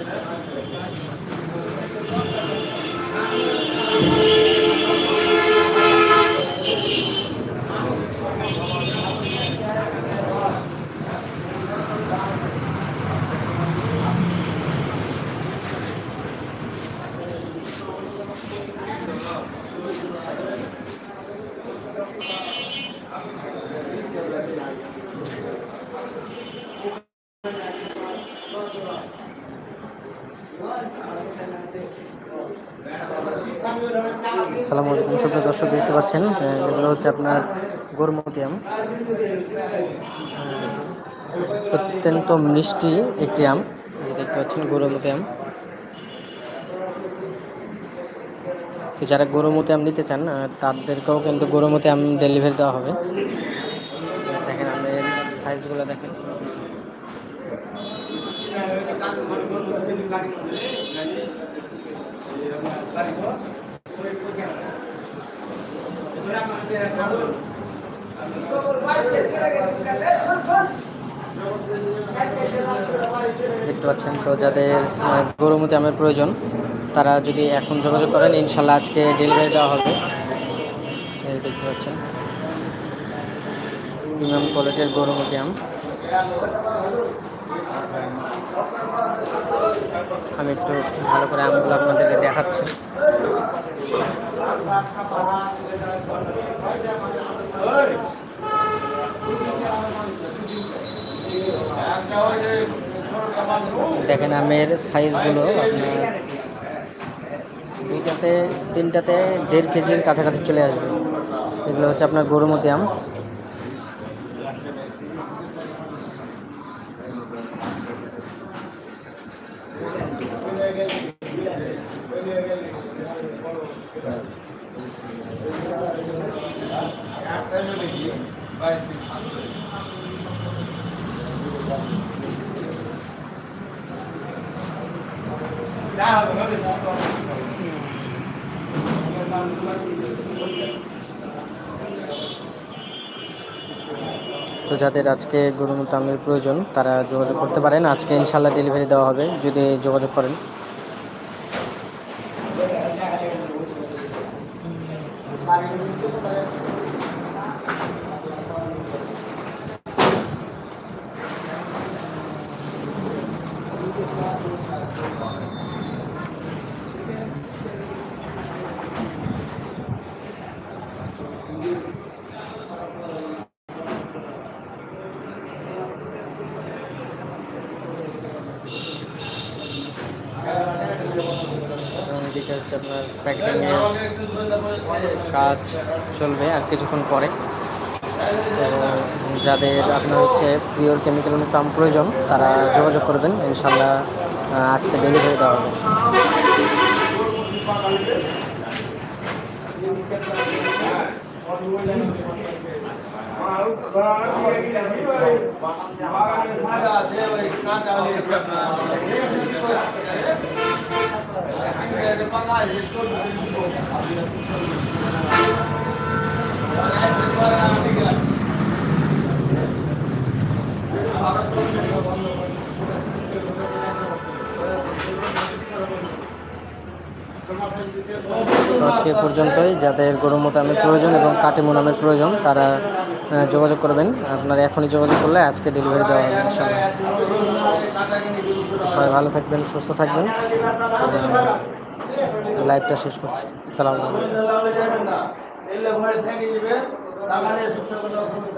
よろしくお願いします。আসসালামু আলাইকুম। সুপ্রিয় দর্শক, দেখতে পাচ্ছেন এগুলো হচ্ছে আপনার গোরমতি আম অত্যন্ত মিষ্টি একটি আম। দেখতে পাচ্ছেন গোরমতি আম তো যারা গরুমতি আম নিতে চান তাদেরকেও কিন্তু গরুমতি আম ডেলিভারি দেওয়া হবে। দেখেন, আমাদের সাইজগুলো দেখেন। দেখতে পাচ্ছেন তো যাদের গরুমতি আমের প্রয়োজন, তারা যদি এখন যোগাযোগ করেন, ইনশাল্লাহ আজকে ডেলিভারি দেওয়া হবে। দেখতে পাচ্ছেন। প্রিমিয়াম কোয়ালিটির গরুমতি আম। আমি একটু ভালো করে আমগুলো আপনাদেরকে দেখাচ্ছি। দেখেন আমের সাইজগুলো আপনার দুইটাতে, তিনটাতে দেড় কেজির কাছাকাছি চলে আসবে। এগুলো হচ্ছে আপনার গরুমতি আম। তো যাদের আজকে গরুমতি আমের প্রয়োজন, তারা যোগাযোগ করতে পারেন। আজকে ইনশাল্লাহ ডেলিভারি দেওয়া হবে, যদি যোগাযোগ করেন। এদিকে হচ্ছে আপনার প্যাকেটিং কাজ চলবে আর কিছুক্ষণ পরে। যাদের আপনার হচ্ছে পিওর কেমিক্যাল আম প্রয়োজন, তারা যোগাযোগ করবেন ইনশাল্লাহ আজকে ডেলিভারি দেওয়া হবে। আজকে পর্যন্তই। যাদের গরু মোতামের প্রয়োজন এবং কাটে মোনামের প্রয়োজন, তারা যোগাযোগ করবেন। আপনারা এখনই যোগাযোগ করলে আজকে ডেলিভারি দেওয়া হবে ইনশাল্লাহ সবাই ভালো থাকবেন, সুস্থ থাকবেন। লাইভটা শেষ করছি। আসসালামু